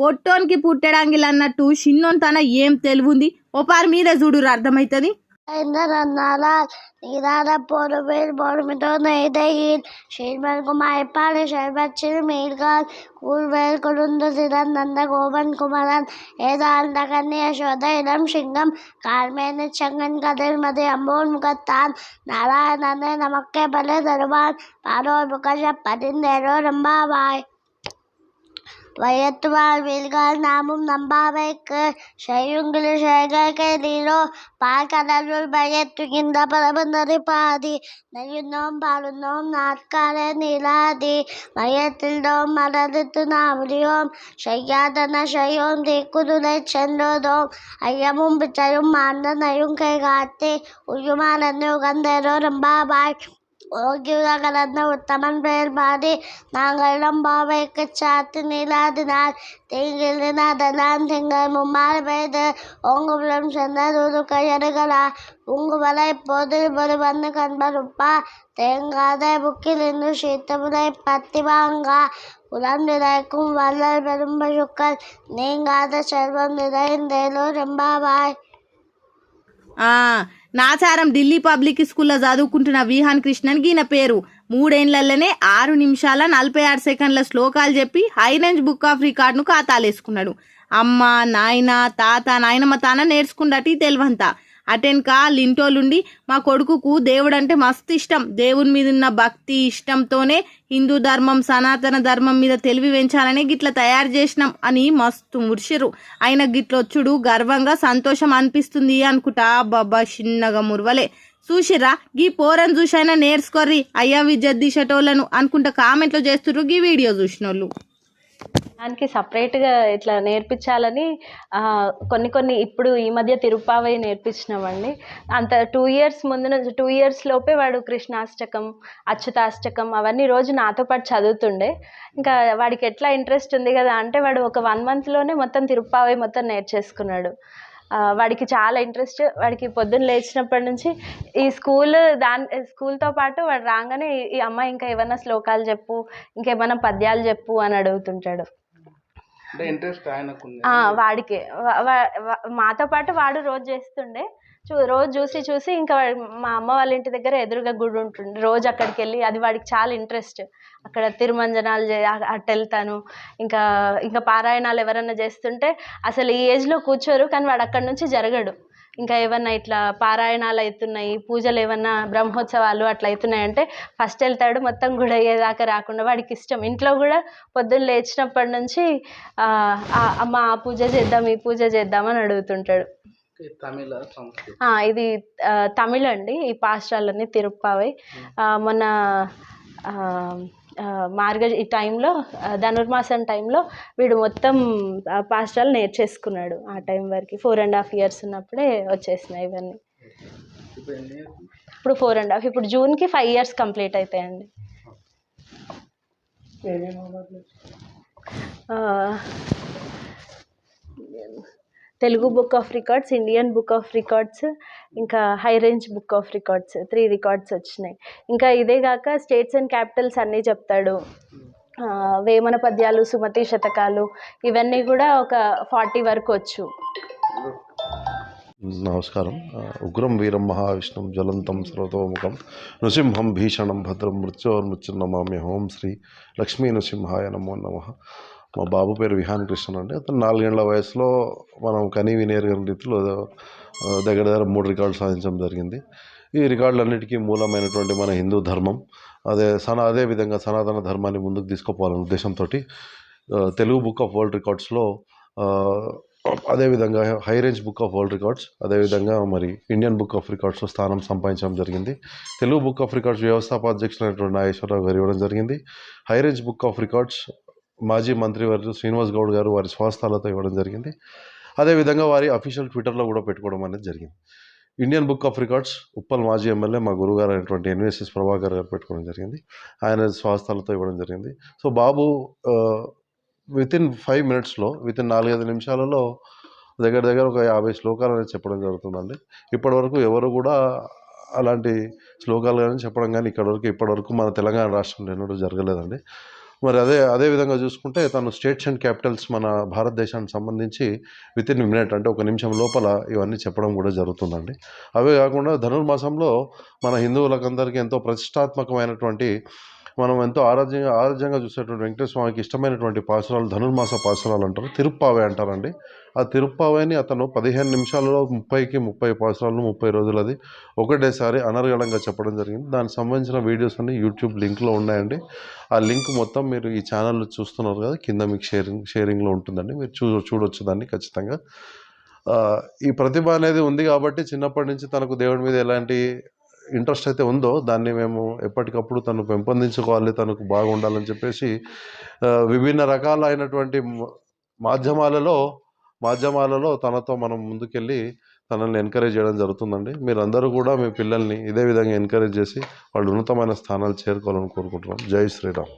పొట్టోన్కి పుట్టడానికి అన్నట్టు షిన్నోన్ తన ఏం తెలివింది? ఒపారి మీద చూడురు అర్థమైతుంది? నారాయణ నమకే పల్లె తరువాత పరింద ఎరో రంబాబాయ్ വയറ്റുവാഴ്വീൽകാൽ നാമും നമ്പാവയ്ക്ക് ശയുങ്കിലു ശേഖരക്കെ പാൽ കടലുൾ വയറ്റുകിന്ത പറവുന്നൊരു പാതി. നയ്യുന്നോം പാടുന്നോം നാട്കാരെ നീലാതി. വയറ്റിലോം മറന്നിത്തു നാവിലിയോം ശയ്യാതന ശയോം തീക്കുതുലെ ചെന്നോതോം. അയ്യമും പിച്ചയും മാന്തനയും കൈകാത്തി. ഉയ്യുമാനെന്നു കന്തേരോ രമ്പാവാഴ് யோகியகலந்த உத்தமன் பெயர் பாடி நாங்களிடம் பாவைக்கு சாத்து நீளாதினால் தீங்கில் அதெல்லாம் திங்கள் மும்மாறு பெய்து ஓங்குபுலம் சென்றது ஒரு கையடுகளா உங்குவலை இப்போது ஒரு வந்து கண்பருப்பா? தேங்காத புக்கில் இன்று சீத்தமுறை பத்தி வாங்கா? புலம் நிறைக்கும் வல்லல் பெரும் பசுக்கள் நீங்காத செல்வம் நிறைந்தேலோ ரெம்பாவாய் నాచారం ఢిల్లీ పబ్లిక్ స్కూల్లో చదువుకుంటున్న విహాన్ కృష్ణన్ గీన పేరు. మూడేళ్ళలోనే ఆరు నిమిషాల నలభై ఆరు సెకండ్ల శ్లోకాలు చెప్పి హై రేంజ్ బుక్ ఆఫ్ రికార్డును ఖాతాలేసుకున్నాడు. అమ్మ నాయన తాత నాయనమ్మ తాన నేర్చుకున్నట్టు తెలివంతా. అటెన్కా లింటోలుండి మా కొడుకుకు దేవుడు అంటే మస్తు ఇష్టం. దేవుని మీద ఉన్న భక్తి ఇష్టంతోనే హిందూ ధర్మం సనాతన ధర్మం మీద తెలివి పెంచాలని గిట్ల తయారు చేసినాం అని మస్తు మురిసిరు ఆయన గిట్లొచ్చుడు గర్వంగా సంతోషం అనిపిస్తుంది అనుకుంటా. బాబా చిన్నగా మురవలే. చూసిరా గీ పోరని చూసైనా నేర్చుకోర్రి. అయ్యా విద్య దిశటోళ్ళను అనుకుంటా కామెంట్లు చేస్తుర్రు. గీ వీడియో చూసినోళ్ళు. దానికి సపరేట్గా ఇట్లా నేర్పించాలని కొన్ని కొన్ని ఇప్పుడు ఈ మధ్య తిరుపావై నేర్పించినామండి అంత టూ ఇయర్స్ ముందు నుంచి టూ ఇయర్స్ లోపే వాడు కృష్ణాష్టకం అచ్యుతాష్టకం అవన్నీ రోజు నాతో పాటు చదువుతుండే. ఇంకా వాడికి ఎట్లా ఇంట్రెస్ట్ ఉంది కదా అంటే వాడు ఒక వన్ మంత్లోనే మొత్తం తిరుపావై మొత్తం నేర్చేసుకున్నాడు. వాడికి చాలా ఇంట్రెస్ట్. వాడికి పొద్దున్న లేచినప్పటి నుంచి ఈ స్కూల్ దాని స్కూల్తో పాటు వాడు రాగానే ఈ- అమ్మాయి ఇంకా ఏమైనా శ్లోకాలు చెప్పు ఇంకేమైనా పద్యాలు చెప్పు అని అడుగుతుంటాడు. వాడికి. మాతో పాటు వాడు రోజు చేస్తుండే. చూ రోజు చూసి చూసి ఇంకా వాడు- మా అమ్మ వాళ్ళ ఇంటి దగ్గర ఎదురుగా గుడి ఉంటుంది రోజు అక్కడికి వెళ్ళి అది వాడికి చాలా ఇంట్రెస్ట్. అక్కడ తిరుమంజనాలు అటు వెళ్తాను. ఇంకా ఇంకా పారాయణాలు ఎవరన్నా చేస్తుంటే అసలు ఈ ఏజ్లో కూర్చోరు కానీ వాడు అక్కడి నుంచి జరగడు. ఇంకా ఏమన్నా ఇట్లా పారాయణాలు అవుతున్నాయి పూజలు ఏమన్నా బ్రహ్మోత్సవాలు అట్లా అవుతున్నాయంటే ఫస్ట్ వెళ్తాడు మొత్తం గుడి అయ్యేదాకా రాకుండా వాడికి ఇష్టం. ఇంట్లో కూడా పొద్దున్న లేచినప్పటి నుంచి ఆ, అమ్మ ఆ పూజ చేద్దాం ఈ పూజ చేద్దాం అని అడుగుతుంటాడు. ఇది తమిళ్ అండి ఈ పాస్ట్రాలన్నీ తిరుప్పావై. మొన్న ఆ, మార్గ ఈ టైంలో ధనుర్మాసం టైంలో వీడు మొత్తం ఆ, పాస్ట్రాలు నేర్చేసుకున్నాడు. ఆ టైం వరకు ఫోర్ అండ్ హాఫ్ ఇయర్స్ ఉన్నప్పుడే వచ్చేసినాయి ఇవన్నీ. ఇప్పుడు ఫోర్ అండ్ హాఫ్ ఇప్పుడు జూన్కి ఫైవ్ ఇయర్స్ కంప్లీట్ అవుతాయండి Telugu book of records Indian book of records ఇంకా high range book of records three records వచ్చినాయి. ఇంకా ఇదే కాక స్టేట్స్ అండ్ క్యాపిటల్స్ అన్నీ చెప్తాడు. వేమన పద్యాలు సుమతి శతకాలు ఇవన్నీ కూడా ఒక ఫార్టీ వరకు వచ్చు. నమస్కారం. ఉగ్రం వీరం మహావిష్ణుం జ్వలంతం సర్వతోముఖం నృసింహం భీషణం భద్రం మృత్యోర్మృత్యున్నమామ్య హోం శ్రీ లక్ష్మీ నృసింహాయ నమో నమ. మా బాబు పేరు విహాన్ కృష్ణ అండి. అతను నాలుగేళ్ళ వయసులో మనం కనీ వినేరుగని రీతిలో దగ్గర దగ్గర మూడు రికార్డులు సాధించడం జరిగింది. ఈ రికార్డులన్నిటికీ మూలమైనటువంటి మన హిందూ ధర్మం అదే సనా అదే విధంగా సనాతన ధర్మాన్ని ముందుకు తీసుకుపోవాలనే ఉద్దేశంతో తెలుగు బుక్ ఆఫ్ వరల్డ్ రికార్డ్స్లో అదేవిధంగా high range book of world records అదేవిధంగా మరి ఇండియన్ బుక్ ఆఫ్ రికార్డ్స్లో స్థానం సంపాదించడం జరిగింది. తెలుగు బుక్ ఆఫ్ రికార్డ్స్ వ్యవస్థాపాధ్యక్షుడైనటువంటి నాగేశ్వరరావు గారు ఇవ్వడం జరిగింది. High range book of records మాజీ మంత్రివర్యులు శ్రీనివాస్ గౌడ్ గారు వారి స్వస్థలాలతో ఇవ్వడం జరిగింది. అదేవిధంగా వారి అఫీషియల్ ట్విట్టర్లో కూడా పెట్టుకోవడం అనేది జరిగింది. Indian book of records Uppal మాజీ ఎమ్మెల్యే మా గురుగారు అయినటువంటి ఎన్విఎస్ఎస్ ప్రభాకర్ గారు పెట్టుకోవడం జరిగింది. ఆయన స్వస్థలతో ఇవ్వడం జరిగింది. సో బాబు విత్ ఇన్ ఫైవ్ మినిట్స్లో విత్ ఇన్ నాలుగైదు నిమిషాలలో దగ్గర దగ్గర ఒక యాభై శ్లోకాలు అనేది చెప్పడం జరుగుతుందండి. ఇప్పటివరకు ఎవరు కూడా అలాంటి శ్లోకాలు కానీ చెప్పడం కానీ ఇక్కడ వరకు ఇప్పటివరకు మన తెలంగాణ రాష్ట్రంలో ఎన్నడూ జరగలేదండి. మరి అదే అదే విధంగా చూసుకుంటే తను స్టేట్స్ అండ్ క్యాపిటల్స్ మన భారతదేశానికి సంబంధించి విత్ ఇన్ మినిట్ అంటే ఒక నిమిషం లోపల ఇవన్నీ చెప్పడం కూడా జరుగుతుందండి. అవే కాకుండా ధనుర్మాసంలో మన హిందువులకందరికీ ఎంతో ప్రతిష్టాత్మకమైనటువంటి మనం ఎంతో ఆరాధ్యంగా ఆరాధ్యంగా చూసేటువంటి వెంకటేశ్వర స్వామికి ఇష్టమైనటువంటి పాసురాలు ధనుర్మాస పాసురాలు అంటారు తిరుప్పావే అంటారండి. ఆ తిరుప్పావేని అతను పదిహేను నిమిషాలలో ముప్పైకి ముప్పై పాసురాలు ముప్పై రోజులది ఒకటేసారి అనర్గళంగా చెప్పడం జరిగింది. దానికి సంబంధించిన వీడియోస్ అన్ని యూట్యూబ్ లింక్లో ఉన్నాయండి. ఆ లింక్ మొత్తం మీరు ఈ ఛానల్లో చూస్తున్నారు కదా కింద మీకు షేరింగ్ షేరింగ్లో ఉంటుందండి. మీరు చూ చూడొచ్చు దాన్ని ఖచ్చితంగా. ఈ ప్రతిభ అనేది ఉంది కాబట్టి చిన్నప్పటి నుంచి తనకు దేవుడి మీద ఎలాంటి ఇంట్రెస్ట్ అయితే ఉందో దాన్ని మేము ఎప్పటికప్పుడు తను పెంపొందించుకోవాలి తనకు బాగుండాలని చెప్పేసి విభిన్న రకాలైనటువంటి మాధ్యమాలలో మాధ్యమాలలో తనతో మనం ముందుకెళ్ళి తనల్ని ఎంకరేజ్ చేయడం జరుగుతుందండి. మీరందరూ కూడా మీ పిల్లల్ని ఇదే విధంగా ఎంకరేజ్ చేసి వాళ్ళు ఉన్నతమైన స్థానాలు చేరుకోవాలని కోరుకుంటున్నాం. జై శ్రీరామ్.